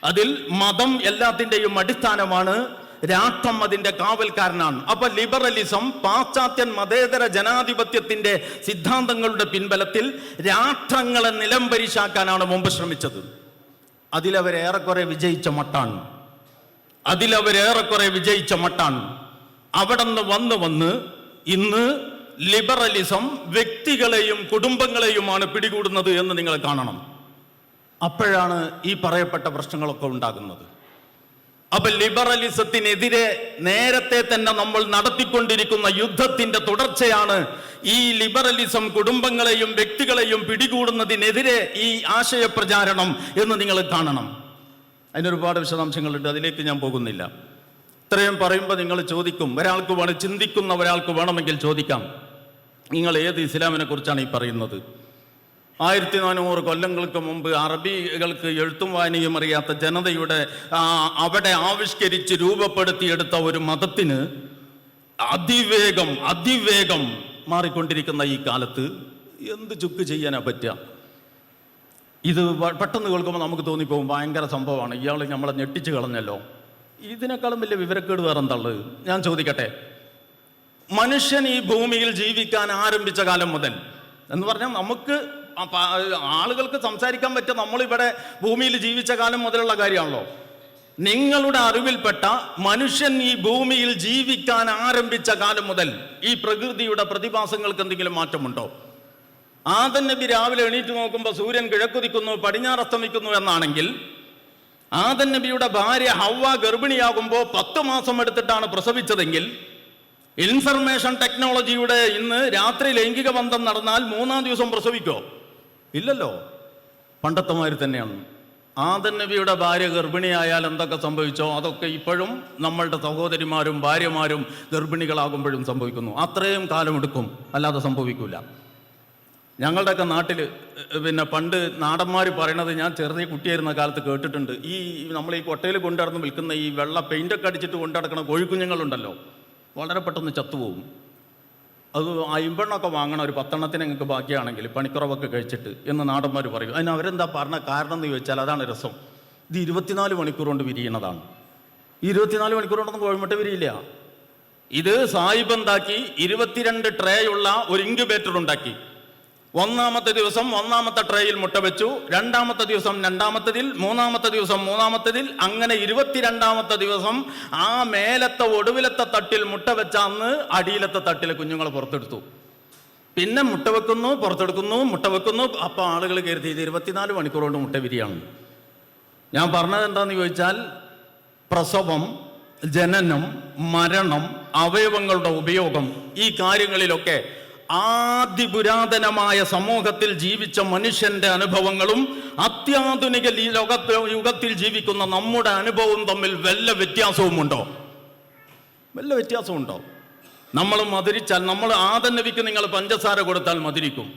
അതിൽ മതം എല്ലാത്തിന്റെയും അടിസ്ഥാനമാണ് രാഷ്ട്രം അതിന്റെ കാവൽക്കാരനാണ്. അപ്പൊ ലിബറലിസം പാശ്ചാത്യൻ മതേതര ജനാധിപത്യത്തിന്റെ സിദ്ധാന്തങ്ങളുടെ പിൻബലത്തിൽ രാഷ്ട്രങ്ങളെ നിലംപരിശാക്കാനാണ് മുമ്പ് ശ്രമിച്ചത്. അതിലവരേറെക്കുറെ വിജയിച്ച മട്ടാണ്. അതിലവരേറെക്കുറെ വിജയിച്ച മട്ടാണ്. അവിടെ നിന്ന് വന്ന് വന്ന് ഇന്ന് ലിബറലിസം വ്യക്തികളെയും കുടുംബങ്ങളെയുമാണ് പിടികൂടുന്നത് എന്ന് നിങ്ങൾ കാണണം. അപ്പോഴാണ് ഈ പറയപ്പെട്ട പ്രശ്നങ്ങളൊക്കെ ഉണ്ടാകുന്നത്. അപ്പൊ ലിബറലിസത്തിനെതിരെ നേരത്തെ തന്നെ നമ്മൾ നടത്തിക്കൊണ്ടിരിക്കുന്ന യുദ്ധത്തിന്റെ തുടർച്ചയാണ് ഈ ലിബറലിസം കുടുംബങ്ങളെയും വ്യക്തികളെയും പിടികൂടുന്നതിനെതിരെ ഈ ആശയപ്രചാരണം എന്ന് നിങ്ങൾ കാണണം. അതിനൊരുപാട് വിശദാംശങ്ങളുണ്ട് അതിലേക്ക് ഞാൻ പോകുന്നില്ല. ഇത്രയും പറയുമ്പോൾ നിങ്ങൾ ചോദിക്കും ഒരാൾക്ക് വേണം ചിന്തിക്കുന്ന ഒരാൾക്ക് വേണമെങ്കിൽ ചോദിക്കാം. നിങ്ങൾ ഏത് ഇസ്ലാമിനെ കുറിച്ചാണ് ഈ പറയുന്നത്? ആയിരത്തി നാനൂറ് കൊല്ലങ്ങൾക്ക് മുമ്പ് അറബികൾക്ക് എഴുത്തും വായനയും അറിയാത്ത ജനതയുടെ അവിടെ ആവിഷ്കരിച്ച് രൂപപ്പെടുത്തിയെടുത്ത ഒരു മതത്തിന് അതിവേഗം അതിവേഗം മാറിക്കൊണ്ടിരിക്കുന്ന ഈ കാലത്ത് എന്ത് ചുക്ക് ചെയ്യാനാ പറ്റുക? ഇത് പെട്ടെന്ന് കേൾക്കുമ്പോൾ നമുക്ക് തോന്നിപ്പോകും ഭയങ്കര സംഭവമാണ്. ഇയാൾ നമ്മളെ ഞെട്ടിച്ച് കളഞ്ഞല്ലോ. ഇതിനേക്കാളും വലിയ വിവരക്കേട് വേറെ എന്താണുള്ളത് ഞാൻ ചോദിക്കട്ടെ. മനുഷ്യൻ ഈ ഭൂമിയിൽ ജീവിക്കാൻ ആരംഭിച്ച കാലം മുതൽ എന്ന് പറഞ്ഞാൽ നമുക്ക് ആളുകൾക്ക് സംസാരിക്കാൻ പറ്റും നമ്മളിവിടെ ഭൂമിയിൽ ജീവിച്ച കാലം മുതലുള്ള കാര്യമാണല്ലോ. നിങ്ങളുടെ അറിവിൽപ്പെട്ട മനുഷ്യൻ ഈ ഭൂമിയിൽ ജീവിക്കാൻ ആരംഭിച്ച കാലം മുതൽ ഈ പ്രകൃതിയുടെ പ്രതിഭാസങ്ങൾക്ക് എന്തെങ്കിലും മാറ്റമുണ്ടോ? ആദൻ നബി രാവിലെ എണീറ്റ് നോക്കുമ്പോൾ സൂര്യൻ കിഴക്കുതിക്കുന്നു പടിഞ്ഞാറസ്തമിക്കുന്നു എന്നാണെങ്കിൽ ആദൻ നബിയുടെ ഭാര്യ ഹവ്വ ഗർഭിണിയാകുമ്പോൾ പത്ത് മാസം എടുത്തിട്ടാണ് പ്രസവിച്ചതെങ്കിൽ ഇൻഫർമേഷൻ ടെക്നോളജിയുടെ ഇന്ന് രാത്രി ലൈംഗിക ബന്ധം നടന്നാൽ മൂന്നാം ദിവസം പ്രസവിക്കോ? ഇല്ലല്ലോ. പണ്ടത്തെ തന്നെയാണ്. ആദൻ നബിയുടെ ഭാര്യ ഗർഭിണിയായാൽ എന്തൊക്കെ സംഭവിച്ചോ? അതൊക്കെ ഇപ്പോഴും നമ്മളുടെ സഹോദരിമാരും ഭാര്യമാരും ഗർഭിണികളാകുമ്പോഴും സംഭവിക്കുന്നു. അത്രയും കാലമെടുക്കും. അല്ലാതെ സംഭവിക്കൂല. ഞങ്ങളുടെയൊക്കെ നാട്ടിൽ പിന്നെ പണ്ട് നാടന്മാർ പറയണത് ഞാൻ ചെറിയ കുട്ടിയായിരുന്ന കാലത്ത് കേട്ടിട്ടുണ്ട്. ഈ നമ്മൾ ഈ കൊട്ടയിൽ കൊണ്ടുനടന്ന് വിൽക്കുന്ന ഈ വെള്ള പെയിന്റൊക്കെ അടിച്ചിട്ട് കൊണ്ടുനടക്കുന്ന കോഴിക്കുഞ്ഞുങ്ങളുണ്ടല്ലോ. വളരെ പെട്ടെന്ന് ചത്തുപോകും. അത് അയിമ്പെണ്ണൊക്കെ വാങ്ങണം ഒരു പത്തെണ്ണത്തിന് നിങ്ങൾക്ക് ബാക്കിയാണെങ്കിൽ പണിക്കുറവൊക്കെ കഴിച്ചിട്ട് എന്ന് നാടന്മാർ പറയും. അതിന് അവരെന്താ പറഞ്ഞ കാരണം എന്ന് ചോദിച്ചാൽ അതാണ് രസം. ഇത് ഇരുപത്തിനാല് മണിക്കൂർ കൊണ്ട് വിരിയണതാണ്. ഇരുപത്തിനാല് മണിക്കൂർ കൊണ്ടൊന്നും കോഴിമുട്ട വിരിയില്ല. ഇത് സായിബ് എന്താക്കി? ഇരുപത്തിരണ്ട് ട്രേ ഉള്ള ഒരു ഇൻക്യുബേറ്റർ ഉണ്ടാക്കി. ഒന്നാമത്തെ ദിവസം ഒന്നാമത്തെ ട്രേയിൽ മുട്ട വെച്ചു. രണ്ടാമത്തെ ദിവസം രണ്ടാമത്തതിൽ മൂന്നാമത്തെ ദിവസം മൂന്നാമത്തതിൽ അങ്ങനെ ഇരുപത്തിരണ്ടാമത്തെ ദിവസം ആ മേലത്തെ ഒടുവിലത്തെ തട്ടിൽ മുട്ട വെച്ച അന്ന് അടിയിലത്തെ തട്ടിലെ കുഞ്ഞുങ്ങളെ പുറത്തെടുത്തു. പിന്നെ മുട്ട വെക്കുന്നു പുറത്തെടുക്കുന്നു മുട്ട വെക്കുന്നു. അപ്പോൾ ആളുകൾ കരുതി ഇത് ഇരുപത്തിനാല് മണിക്കൂർ കൊണ്ട് മുട്ട വിരിയാണ്. ഞാൻ പറഞ്ഞത് എന്താണെന്ന് ചോദിച്ചാൽ പ്രസവം ജനനം മരണം അവയവങ്ങളുടെ ഉപയോഗം ഈ കാര്യങ്ങളിലൊക്കെ ആദിപുരാതനമായ സമൂഹത്തിൽ ജീവിച്ച മനുഷ്യന്റെ അനുഭവങ്ങളും അത്യാധുനിക ലോക ലോകത്ത് യുഗത്തിൽ ജീവിക്കുന്ന നമ്മുടെ അനുഭവവും തമ്മിൽ വല്ല വ്യത്യാസവുമുണ്ടോ? വല്ല വ്യത്യാസമുണ്ടോ നമ്മൾ മധുരിച്ചാൽ നമ്മൾ ആദം നിങ്ങൾ പഞ്ചസാര കൊടുത്താൽ മധുരിക്കും.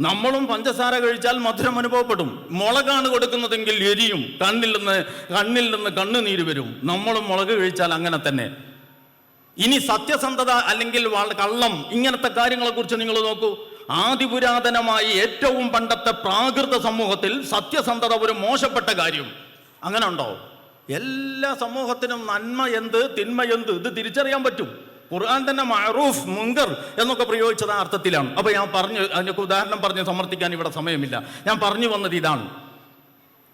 നമ്മളും പഞ്ചസാര കഴിച്ചാൽ മധുരം അനുഭവപ്പെടും. മുളകാണ് കൊടുക്കുന്നതെങ്കിൽ എരിയും. കണ്ണിൽ നിന്ന് കണ്ണിൽ നിന്ന് കണ്ണുനീര് വരും. നമ്മളും മുളക് കഴിച്ചാൽ അങ്ങനെ തന്നെ. ഇനി സത്യസന്ധത അല്ലെങ്കിൽ കള്ളം ഇങ്ങനത്തെ കാര്യങ്ങളെ കുറിച്ച് നിങ്ങൾ നോക്കൂ. ആദിപുരാതനമായി ഏറ്റവും പണ്ടത്തെ പ്രാകൃത സമൂഹത്തിൽ സത്യസന്ധത ഒരു മോശപ്പെട്ട കാര്യം. അങ്ങനെ ഉണ്ടോ? എല്ലാ സമൂഹത്തിനും നന്മ എന്ത് തിന്മ എന്ത്? ഇത് തിരിച്ചറിയാൻ പറ്റും. ഖുർആൻ തന്നെ മഅറൂഫ് മുങ്കർ എന്നൊക്കെ പ്രയോഗിച്ചത് ആ അർത്ഥത്തിലാണ്. അപ്പൊ ഞാൻ പറഞ്ഞു അതിനൊക്കെ ഉദാഹരണം പറഞ്ഞ് സമർത്ഥിക്കാൻ ഇവിടെ സമയമില്ല. ഞാൻ പറഞ്ഞു വന്നത് ഇതാണ്.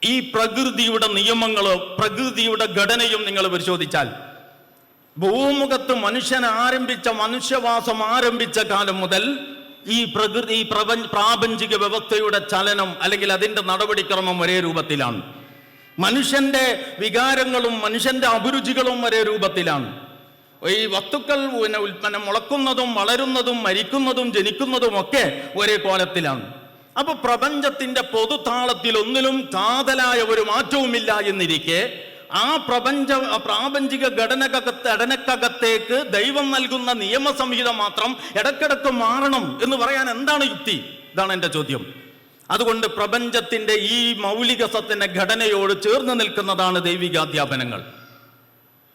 ഈ പ്രകൃതിയുടെ നിയമങ്ങളോ പ്രകൃതിയുടെ ഘടനയും നിങ്ങൾ പരിശോധിച്ചാൽ ഭൂമുഖത്ത് മനുഷ്യൻ ആരംഭിച്ച മനുഷ്യവാസം ആരംഭിച്ച കാലം മുതൽ ഈ പ്രകൃതി പ്രപഞ്ച പ്രാപഞ്ചിക വ്യവസ്ഥയുടെ ചലനം അല്ലെങ്കിൽ അതിന്റെ നടപടിക്രമം ഒരേ രൂപത്തിലാണ്. മനുഷ്യന്റെ വികാരങ്ങളും മനുഷ്യന്റെ അഭിരുചികളും ഒരേ രൂപത്തിലാണ്. ഈ വസ്തുക്കൾ പിന്നെ ഉൽപ്പന്നം മുളക്കുന്നതും വളരുന്നതും മരിക്കുന്നതും ജനിക്കുന്നതും ഒക്കെ ഒരേ കോലത്തിലാണ്. അപ്പൊ പ്രപഞ്ചത്തിന്റെ പൊതുതാളത്തിൽ ഒന്നിലും കാതലായ ഒരു മാറ്റവുമില്ല എന്നിരിക്കെ ആ പ്രപഞ്ച പ്രാപഞ്ചിക ഘടനകത്ത് ഘടനക്കകത്തേക്ക് ദൈവം നൽകുന്ന നിയമസംഹിത മാത്രം ഇടക്കിടക്ക് മാറണം എന്ന് പറയാൻ എന്താണ് യുക്തി? ഇതാണ് എന്റെ ചോദ്യം. അതുകൊണ്ട് പ്രപഞ്ചത്തിന്റെ ഈ മൗലിക സത്തിന്റെ ഘടനയോട് ചേർന്ന് നിൽക്കുന്നതാണ് ദൈവിക ദൈവികാധ്യാപനങ്ങൾ.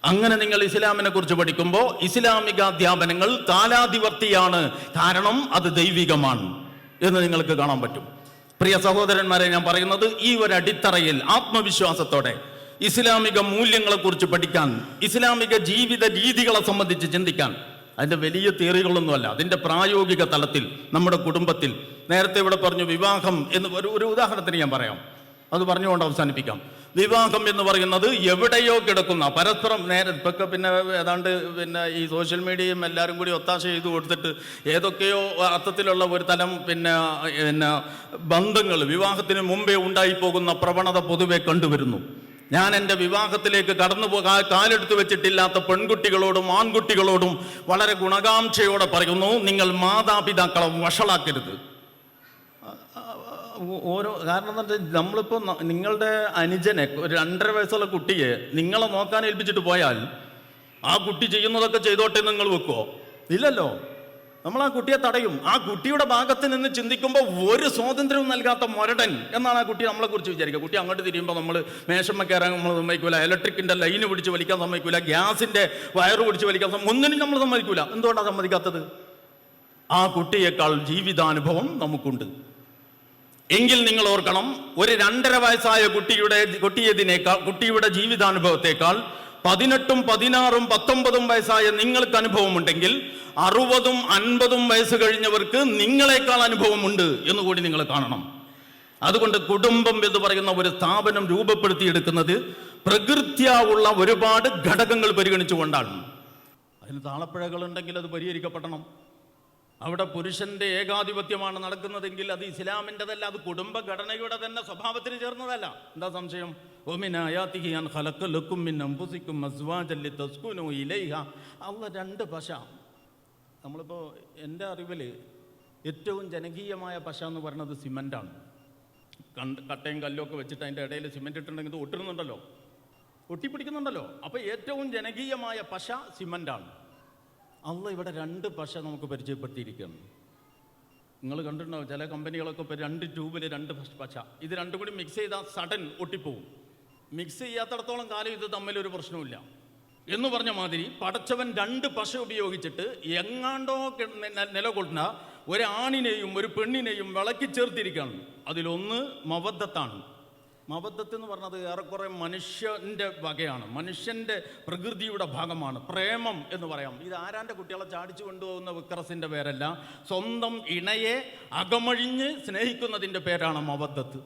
അങ്ങനെ നിങ്ങൾ ഇസ്ലാമിനെ കുറിച്ച് പഠിക്കുമ്പോൾ ഇസ്ലാമിക അധ്യാപനങ്ങൾ കാലാധിവർത്തിയാണ്. കാരണം അത് ദൈവികമാണ് എന്ന് നിങ്ങൾക്ക് കാണാൻ പറ്റും. പ്രിയ സഹോദരന്മാരെ ഞാൻ പറയുന്നത് ഈ ഒരു അടിത്തറയിൽ ആത്മവിശ്വാസത്തോടെ ഇസ്ലാമിക മൂല്യങ്ങളെക്കുറിച്ച് പഠിക്കാൻ ഇസ്ലാമിക ജീവിത രീതികളെ സംബന്ധിച്ച് ചിന്തിക്കാൻ. അതിന്റെ വലിയ തിയറികളൊന്നുമല്ല. അതിന്റെ പ്രായോഗിക തലത്തിൽ നമ്മുടെ കുടുംബത്തിൽ. നേരത്തെ ഇവിടെ പറഞ്ഞു വിവാഹം എന്ന് ഒരു ഒരു ഉദാഹരണത്തിന് ഞാൻ പറയാം. അത് പറഞ്ഞുകൊണ്ട് അവസാനിപ്പിക്കാം. വിവാഹം എന്ന് പറയുന്നത് എവിടെയോ കിടക്കുന്ന പരസ്പരം നേരെ ഇപ്പൊക്കെ പിന്നെ ഏതാണ്ട് പിന്നെ ഈ സോഷ്യൽ മീഡിയയും എല്ലാവരും കൂടി ഒത്താശ ചെയ്ത് കൊടുത്തിട്ട് ഏതൊക്കെയോ അർത്ഥത്തിലുള്ള ഒരു തലം പിന്നെ പിന്നെ ബന്ധങ്ങൾ വിവാഹത്തിന് മുമ്പേ ഉണ്ടായി പോകുന്ന പ്രവണത പൊതുവെ കണ്ടുവരുന്നു. ഞാൻ എന്റെ വിവാഹത്തിലേക്ക് കടന്നു പോകാൻ കാലെടുത്ത് വെച്ചിട്ടില്ലാത്ത പെൺകുട്ടികളോടും ആൺകുട്ടികളോടും വളരെ ഗുണകാംക്ഷയോടെ പറയുന്നു നിങ്ങൾ മാതാപിതാക്കളെ വഷളാക്കരുത്. ഓരോ കാരണം എന്താ വെച്ചാൽ നമ്മളിപ്പോൾ നിങ്ങളുടെ അനുജനെ ഒരു രണ്ടര വയസ്സുള്ള കുട്ടിയെ നിങ്ങളെ നോക്കാൻ ഏൽപ്പിച്ചിട്ട് പോയാൽ ആ കുട്ടി ചെയ്യുന്നതൊക്കെ ചെയ്തോട്ടെ നിങ്ങൾ വെക്കുമോ ഇല്ലല്ലോ. നമ്മൾ ആ കുട്ടിയെ തടയും. ആ കുട്ടിയുടെ ഭാഗത്ത് നിന്ന് ചിന്തിക്കുമ്പോൾ ഒരു സ്വാതന്ത്ര്യവും നൽകാത്ത മൊരടൻ എന്നാണ് ആ കുട്ടി നമ്മളെ കുറിച്ച് വിചാരിക്കുക. കുട്ടി അങ്ങോട്ട് തിരിയുമ്പോൾ നമ്മൾ മേശമ്മ കയറാൻ നമ്മൾ സമ്മതിക്കൂല. ഇലക്ട്രിക്കിന്റെ ലൈന് പിടിച്ച് വലിക്കാൻ സമ്മതിക്കൂല. ഗ്യാസിന്റെ വയറ് പിടിച്ച് വലിക്കാൻ ഒന്നിനും നമ്മൾ സമ്മതിക്കൂല. എന്തുകൊണ്ടാണ് സമ്മതിക്കാത്തത്? ആ കുട്ടിയേക്കാൾ ജീവിതാനുഭവം നമുക്കുണ്ട്. എങ്കിൽ നിങ്ങൾ ഓർക്കണം ഒരു രണ്ടര വയസ്സായ കുട്ടിയുടെ കുട്ടിയതിനേക്കാൾ കുട്ടിയുടെ ജീവിതാനുഭവത്തെക്കാൾ പതിനെട്ടും പതിനാറും പത്തൊമ്പതും വയസ്സായ നിങ്ങൾക്ക് അനുഭവമുണ്ടെങ്കിൽ അറുപതും അൻപതും വയസ്സ് കഴിഞ്ഞവർക്ക് നിങ്ങളെക്കാൾ അനുഭവമുണ്ട് എന്ന് കൂടി നിങ്ങൾ കാണണം. അതുകൊണ്ട് കുടുംബം എന്ന് പറയുന്ന ഒരു സ്ഥാപനം രൂപപ്പെടുത്തിയെടുക്കുന്നത് പ്രകൃത്യാവുള്ള ഒരുപാട് ഘടകങ്ങൾ പരിഗണിച്ചുകൊണ്ടാണ്. അതിന് താളപ്പിഴകൾ ഉണ്ടെങ്കിൽ അത് പരിഹരിക്കപ്പെടണം. അവിടെ പുരുഷന്റെ ഏകാധിപത്യമാണ് നടക്കുന്നതെങ്കിൽ അത് ഇസ്ലാമിന്റെതല്ല അത് കുടുംബഘടനയുടെ തന്നെ സ്വഭാവത്തിന് ചേർന്നതല്ല. എന്താ സംശയം? അല്ല രണ്ട് പശ. നമ്മളിപ്പോൾ എന്റെ അറിവിൽ ഏറ്റവും ജനകീയമായ പശ എന്ന് പറയുന്നത് സിമന്റാണ്. കണ്ട് കട്ടയും കല്ലൊക്കെ വെച്ചിട്ട് അതിന്റെ ഇടയിൽ സിമെന്റ് ഇട്ടിട്ടുണ്ടെങ്കിൽ ഒട്ടിരുന്നുണ്ടല്ലോ ഒട്ടിപ്പിടിക്കുന്നുണ്ടല്ലോ. അപ്പോൾ ഏറ്റവും ജനകീയമായ പശ സിമന്റാണ്. അല്ല ഇവിടെ രണ്ട് പശ നമുക്ക് പരിചയപ്പെടുത്തിയിരിക്കുകയാണ് നിങ്ങൾ കണ്ടിട്ടുണ്ടാവും ചില കമ്പനികളൊക്കെ ഇപ്പോൾ രണ്ട് ട്യൂബിൽ രണ്ട് പശ- ഇത് രണ്ടും കൂടി മിക്സ് ചെയ്താൽ സഡൻ ഒട്ടിപ്പോവും. മിക്സ് ചെയ്യാത്തടത്തോളം കാലം ഇത് തമ്മിലൊരു പ്രശ്നവുമില്ല. എന്ന് പറഞ്ഞ മാതിരി പടച്ചവൻ രണ്ട് പശ ഉപയോഗിച്ചിട്ട് എങ്ങാണ്ടോ നിലകൊള്ളുന്ന ഒരാണിനെയും ഒരു പെണ്ണിനെയും വിളക്കി ചേർത്തിരിക്കുകയാണ്. അതിലൊന്ന് മവദ്ധത്താണ് മബദ്ധത്ത് എന്ന് പറഞ്ഞത് ഏറെക്കുറെ മനുഷ്യന്റെ വകയാണ്. മനുഷ്യന്റെ പ്രകൃതിയുടെ ഭാഗമാണ്. പ്രേമം എന്ന് പറയാം. ഇത് ആരാന്റെ കുട്ടികളെ ചാടിച്ചു കൊണ്ടുപോകുന്ന വിക്രസിന്റെ പേരല്ല. സ്വന്തം ഇണയെ അകമഴിഞ്ഞ് സ്നേഹിക്കുന്നതിന്റെ പേരാണ് മബദ്ധത്ത്.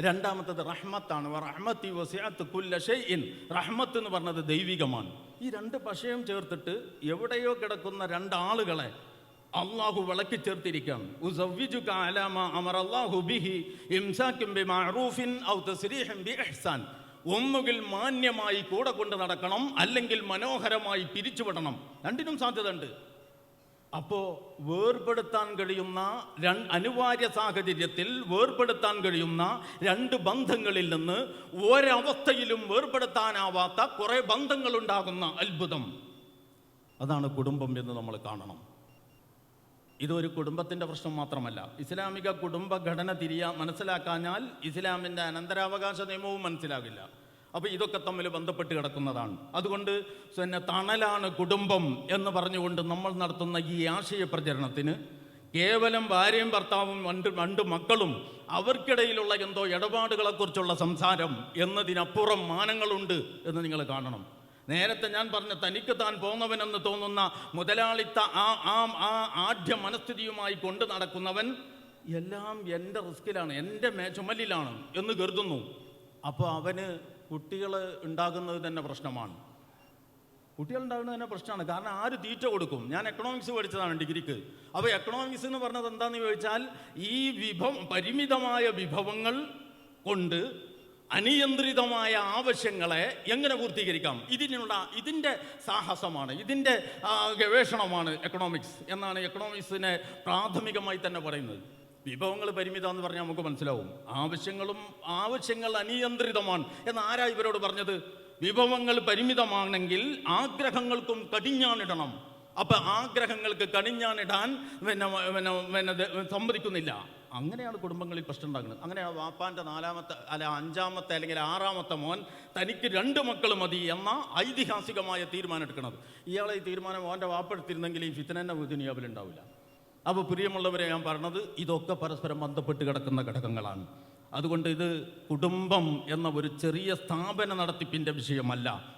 രണ്ടാമത്തത് റഹ്മത്താണ്. റഹ്മത്തി വസിഅത്ത് കുല്ല ഷൈഇൻ. റഹ്മത്ത് എന്ന് പറഞ്ഞത് ദൈവികമാണ്. ഈ രണ്ട് പശയും ചേർത്തിട്ട് എവിടെയോ കിടക്കുന്ന രണ്ടാളുകളെ അള്ളാഹു വിളക്കി ബിഇഹ്സാൻ. ഒന്നുകിൽ മാന്യമായി കൂടെ കൊണ്ട് നടക്കണം അല്ലെങ്കിൽ മനോഹരമായി പിരിച്ചുവിടണം രണ്ടിനും സാധ്യതയുണ്ട്. അപ്പോ വേർപെടുത്താൻ കഴിയുന്ന അനിവാര്യ സാഹചര്യത്തിൽ വേർപെടുത്താൻ കഴിയുന്ന രണ്ട് ബന്ധങ്ങളിൽ നിന്ന് ഒരവസ്ഥയിലും വേർപെടുത്താനാവാത്ത കുറേ ബന്ധങ്ങളുണ്ടാകുന്ന അത്ഭുതം. അതാണ് കുടുംബം എന്ന് നമ്മൾ കാണണം. ഇതൊരു കുടുംബത്തിന്റെ പ്രശ്നം മാത്രമല്ല. ഇസ്ലാമിക കുടുംബഘടന തിരിയാ മനസ്സിലാക്കാഞ്ഞാൽ ഇസ്ലാമിന്റെ അനന്തരാവകാശ നിയമവും മനസ്സിലാകില്ല. അപ്പോൾ ഇതൊക്കെ തമ്മിൽ ബന്ധപ്പെട്ട് കിടക്കുന്നതാണ്. അതുകൊണ്ട് പിന്നെ തണലാണ് കുടുംബം എന്ന് പറഞ്ഞുകൊണ്ട് നമ്മൾ നടത്തുന്ന ഈ ആശയ പ്രചരണത്തിന് കേവലം ഭാര്യയും ഭർത്താവും രണ്ട് രണ്ട് മക്കളും അവർക്കിടയിലുള്ള എന്തോ ഇടപാടുകളെക്കുറിച്ചുള്ള സംസാരം എന്നതിനപ്പുറം മാനങ്ങളുണ്ട് എന്ന് നിങ്ങൾ കാണണം. നേരത്തെ ഞാൻ പറഞ്ഞ തനിക്ക് താൻ പോന്നവനെന്ന് തോന്നുന്ന മുതലാളിത്ത ആ ആ ആ ആഢ്യ മനസ്ഥിതിയുമായി കൊണ്ടു നടക്കുന്നവൻ എല്ലാം എന്റെ റിസ്കിലാണ് എന്റെ മേ ചുമലിലാണ് എന്ന് കരുതുന്നു. അപ്പോൾ അവന് കുട്ടികൾ ഉണ്ടാകുന്നത് തന്നെ പ്രശ്നമാണ്. കുട്ടികൾ ഉണ്ടാകുന്നത് തന്നെ പ്രശ്നമാണ്. കാരണം ആര് തീറ്റ കൊടുക്കും? ഞാൻ എക്കണോമിക്സ് പഠിച്ചതാണ് ഡിഗ്രിക്ക്. അപ്പോൾ എക്കണോമിക്സ് എന്ന് പറഞ്ഞത് എന്താണെന്ന് ചോദിച്ചാൽ ഈ വിഭവം പരിമിതമായ വിഭവങ്ങൾ കൊണ്ട് അനിയന്ത്രിതമായ ആവശ്യങ്ങളെ എങ്ങനെ പൂർത്തീകരിക്കാം? ഇതിനുള്ള ഇതിന്റെ സാഹസമാണ് ഇതിന്റെ ഗവേഷണമാണ് എക്കണോമിക്സ് എന്നാണ് എക്കണോമിക്സിനെ പ്രാഥമികമായി തന്നെ പറയുന്നത്. വിഭവങ്ങൾ പരിമിതമെന്ന് പറഞ്ഞാൽ നമുക്ക് മനസ്സിലാവും. ആവശ്യങ്ങളും ആവശ്യങ്ങൾ അനിയന്ത്രിതമാണ്. എന്ന് ആരാ ഇവരോട് പറഞ്ഞത്? വിഭവങ്ങൾ പരിമിതമാണെങ്കിൽ ആഗ്രഹങ്ങൾക്കും കടിഞ്ഞാണിടണം അപ്പൊ ആഗ്രഹങ്ങൾക്ക് കടിഞ്ഞാണിടാൻ പിന്നെ പിന്നെ പിന്നെ സമ്മതിക്കുന്നില്ല. അങ്ങനെയാണ് കുടുംബങ്ങളിൽ പ്രശ്നം ഉണ്ടാകുന്നത്. അങ്ങനെ ആ വാപ്പാന്റെ നാലാമത്തെ അല്ല അഞ്ചാമത്തെ അല്ലെങ്കിൽ ആറാമത്തെ മോൻ തനിക്ക് രണ്ട് മക്കൾ മതി എന്ന ഐതിഹാസികമായ തീരുമാനം എടുക്കുന്നത് ഇയാളെ ഈ തീരുമാനം മോന്റെ വാപ്പെടുത്തിരുന്നെങ്കിൽ ഈ ഫിത്തനെന്നെ ദുനിയാവിൽ ഉണ്ടാവില്ല അപ്പോൾ പ്രിയമുള്ളവരെ ഞാൻ പറഞ്ഞത് ഇതൊക്കെ പരസ്പരം ബന്ധപ്പെട്ട് കിടക്കുന്ന ഘടകങ്ങളാണ്. അതുകൊണ്ട് ഇത് കുടുംബം എന്ന ഒരു ചെറിയ സ്ഥാപന നടത്തിപ്പിന്റെ വിഷയമല്ല.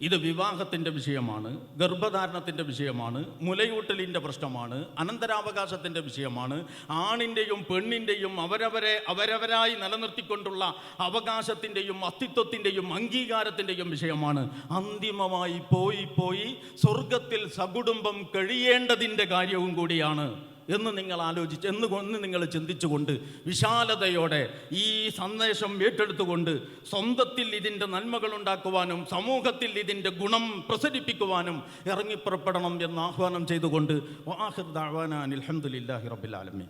ഇത് വിവാഹത്തിന്റെ വിഷയമാണ് ഗർഭധാരണത്തിന്റെ വിഷയമാണ് മുലയൂട്ടലിന്റെ പ്രശ്നമാണ് അനന്തരാവകാശത്തിന്റെ വിഷയമാണ്. ആണിന്റെയും പെണ്ണിന്റെയും അവരവരെ അവരവരായി നിലനിർത്തിക്കൊണ്ടുള്ള അവകാശത്തിന്റെയും അസ്തിത്വത്തിന്റെയും അംഗീകാരത്തിന്റെയും വിഷയമാണ്. അന്തിമമായി പോയി പോയി സ്വർഗത്തിൽ സകുടുംബം കഴിയേണ്ടതിന്റെ കാര്യവും കൂടിയാണ്. എന്ന് നിങ്ങൾ ആലോചിച്ച് എന്ന് ഒന്ന് നിങ്ങൾ ചിന്തിച്ചുകൊണ്ട് വിശാലതയോടെ ഈ സന്ദേശം ഏറ്റെടുത്തുകൊണ്ട് സ്വന്തത്തിൽ ഇതിന്റെ നന്മകൾ ഉണ്ടാക്കുവാനും സമൂഹത്തിൽ ഇതിന്റെ ഗുണം പ്രസരിപ്പിക്കുവാനും ഇറങ്ങിപ്പുറപ്പെടണം എന്ന് ആഹ്വാനം ചെയ്തുകൊണ്ട് അലഹമുല്ലാഹി റബ്ബിൽ ആലമീൻ.